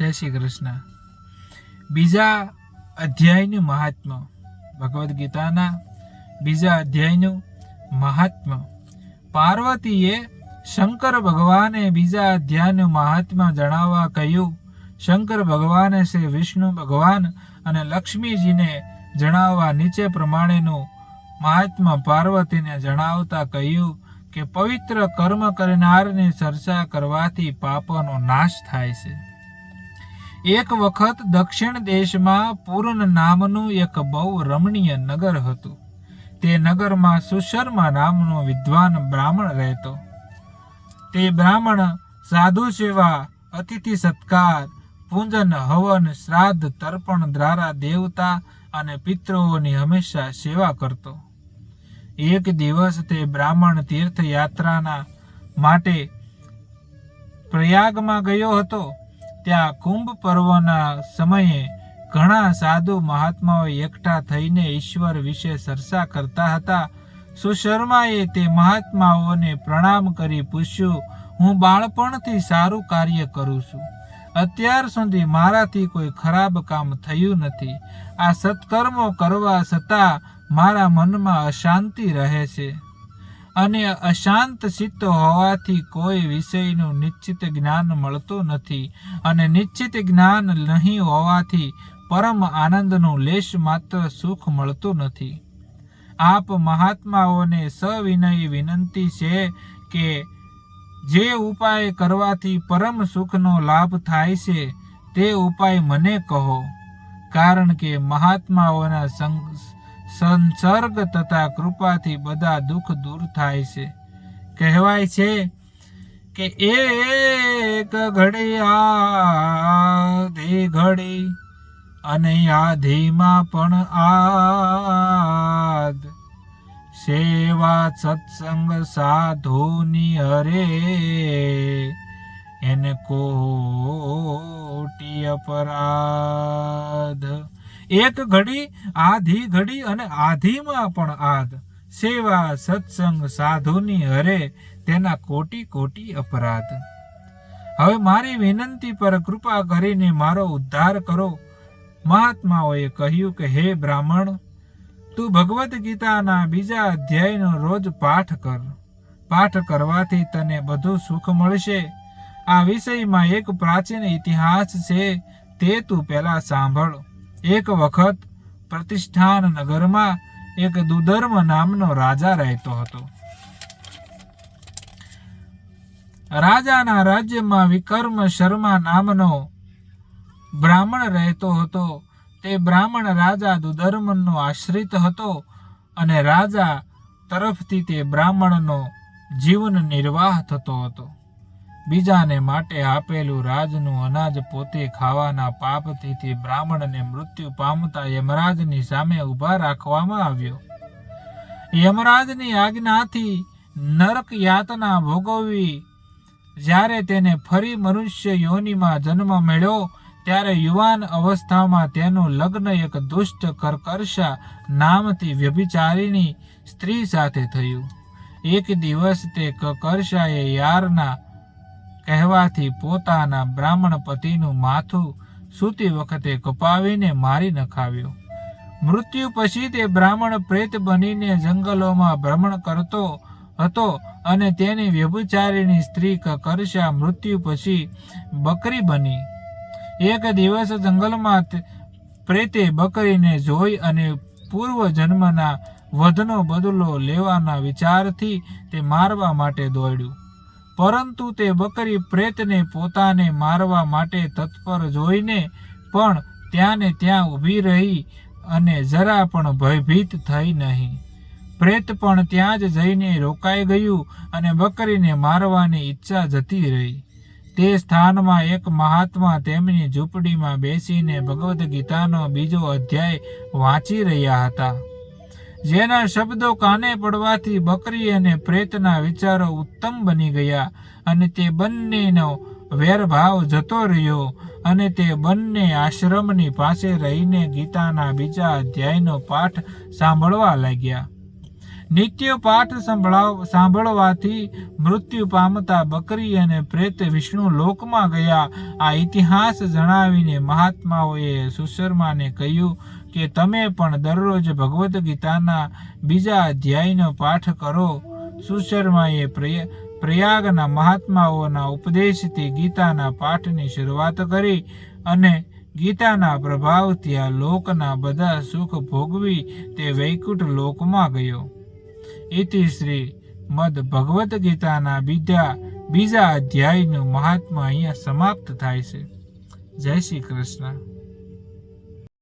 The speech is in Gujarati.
જય શ્રી કૃષ્ણ. બીજા અધ્યાયનું મહાત્મ્ય. ભગવદ્ ગીતાના બીજા અધ્યાયનું મહાત્મ્ય. પાર્વતીએ શંકર ભગવાને બીજા અધ્યાયનું મહાત્મ્ય જણાવવા કહ્યું. શંકર ભગવાને શ્રી વિષ્ણુ ભગવાન અને લક્ષ્મીજીને જણાવવા નીચે પ્રમાણેનું મહાત્મા પાર્વતીને જણાવતા કહ્યું કે પવિત્ર કર્મ કરનારની ચર્ચા કરવાથી પાપનો નાશ થાય છે. એક વખત દક્ષિણ દેશમાં પૂર્ણ નામનું એક બહુ રમણીય નગર હતું. તે નગરમાં સુશર્મા નામનો વિદ્વાન બ્રાહ્મણ રહેતો. તે બ્રાહ્મણ સાધુ સેવા, અતિથિ સત્કાર, પૂજન, હવન, શ્રાદ્ધ, તર્પણ દ્વારા દેવતા અને પિતૃઓની હંમેશા સેવા કરતો. એક દિવસ તે બ્રાહ્મણ તીર્થયાત્રાના માટે પ્રયાગમાં ગયો હતો. ત્યાં કુંભ પર્વના સમયે ઘણા સાધુ મહાત્માઓ એકઠા થઈને ઈશ્વર વિશે ચર્ચા કરતા હતા. સુશર્માએ તે મહાત્માઓને પ્રણામ કરી પૂછ્યું, હું બાળપણથી સારું કાર્ય કરું છું. અત્યાર સુધી મારાથી કોઈ ખરાબ કામ થયું નથી. આ સત્કર્મો કરવા છતાં મારા મનમાં અશાંતિ રહે છે. અને અશાંત ચિત્ત હોવાથી કોઈ વિષયનું નિશ્ચિત જ્ઞાન મળતું નથી અને નિશ્ચિત જ્ઞાન નહીં હોવાથી પરમ આનંદનું લેશ માત્ર સુખ મળતું નથી. આપ મહાત્માઓને સવિનય વિનંતી છે કે જે ઉપાય કરવાથી પરમ સુખનો લાભ થાય છે તે ઉપાય મને કહો. કારણ કે મહાત્માઓના સંગ સંસર્ગ તથા કૃપાથી બધા દુઃખ દૂર થાય છે. કહેવાય છે કે એક ઘડી આધી ઘડી અને આધીમાં પણ આદ સેવા સત્સંગ સાધુની હરે એને કોટી અપરાધ એક ઘડી, આધી ઘડી અને આધીમાં પણ આધ. સેવા સત્સંગ સાધુની હરે તેના કોટી કોટી અપરાધ. હવે મારી વિનંતી પર કૃપા કરીને મારો ઉદ્ધાર કરો. મહાત્માઓએ કહ્યું કે, હે બ્રાહ્મણ, તું ભગવદ્ ગીતાના બીજા અધ્યાયનો રોજ પાઠ કર. પાઠ કરવાથી તને બધું સુખ મળશે. આ વિષયમાં એક પ્રાચીન ઇતિહાસ છે, તે તું પહેલા સાંભળ. એક વખત પ્રતિષ્ઠાન નગરમાં એક દુધર્મ નામનો રાજા રહેતો હતો. રાજાના રાજ્યમાં વિકર્મ શર્મા નામનો બ્રાહ્મણ રહેતો હતો. તે બ્રાહ્મણ રાજા દુધર્મનો આશ્રિત હતો અને રાજા તરફથી તે બ્રાહ્મણનો જીવન નિર્વાહ થતો હતો. બીજાને માટે આપેલું રાજનું અનાજ પોતે ખાવાના પાપથી બ્રાહ્મણને મૃત્યુ પામતા યમરાજની સામે ઊભા રાખવામાં આવ્યો. યમરાજની આજ્ઞાથી નરક યાતના ભોગવવી, જ્યારે તેને ફરી મનુષ્ય યોનિમાં જન્મ મળ્યો, ત્યારે યુવાન અવસ્થામાં તેનું લગ્ન એક દુષ્ટ કરકર્ષા નામથી વ્યભિચારીની સ્ત્રી સાથે થયું. એક દિવસ તે કકર્ષાએ યારના કહેવાથી પોતાના બ્રાહ્મણ પતિનું માથું સૂતી વખતે કપાવીને મારી નખાવ્યો. મૃત્યુ પછી તે બ્રાહ્મણ પ્રેત બનીને જંગલોમાં ભ્રમણ કરતો હતો અને તેની વ્યભુચારીની સ્ત્રી કકર્ષા મૃત્યુ પછી બકરી બની. એક દિવસ જંગલમાં પ્રેતે બકરીને જોઈ અને પૂર્વ જન્મના વધનો બદલો લેવાના વિચારથી તે મારવા માટે દોડ્યું. પરંતુ તે બકરી પ્રેતને પોતાને મારવા માટે તત્પર જોઈને પણ ત્યાંને ત્યાં ઊભી રહી અને જરા પણ ભયભીત થઈ નહીં. પ્રેત પણ ત્યાં જ જઈને રોકાઈ ગયું અને બકરીને મારવાની ઈચ્છા જતી રહી. તે સ્થાનમાં એક મહાત્મા તેમની ઝૂંપડીમાં બેસીને ભગવદ્ ગીતાનો બીજો અધ્યાય વાંચી રહ્યા હતા. જેના શબ્દો કાને પડવાથી બકરી અને પ્રેતના વિચારો ઉત્તમ બની ગયા અને તે બંનેનો વેરભાવ જતો રહ્યો અને તે બંને આશ્રમની પાસે રહીને ગીતાના બીજા અધ્યાયનો પાઠ સાંભળવા લાગ્યા. નિત્ય પાઠ સંભળાવ, સાંભળવાથી મૃત્યુ પામતા બકરી અને પ્રેત વિષ્ણુ લોકમાં ગયા. આ ઇતિહાસ જણાવીને મહાત્માઓએ સુશર્માને કહ્યું કે, તમે પણ દરરોજ ભગવદ્ ગીતાના બીજા અધ્યાયનો પાઠ કરો. સુશર્માએ પ્રય પ્રયાગના મહાત્માઓના ઉપદેશથી ગીતાના પાઠની શરૂઆત કરી અને ગીતાના પ્રભાવથી આ લોકના બધા સુખ ભોગવી તે વૈકુંઠ લોકમાં ગયો. ઇતિ શ્રી મદ ભગવદ્ ગીતાના બીજા બીજા અધ્યાયનું મહાત્મા અહીંયા સમાપ્ત થાય છે જય શ્રી કૃષ્ણ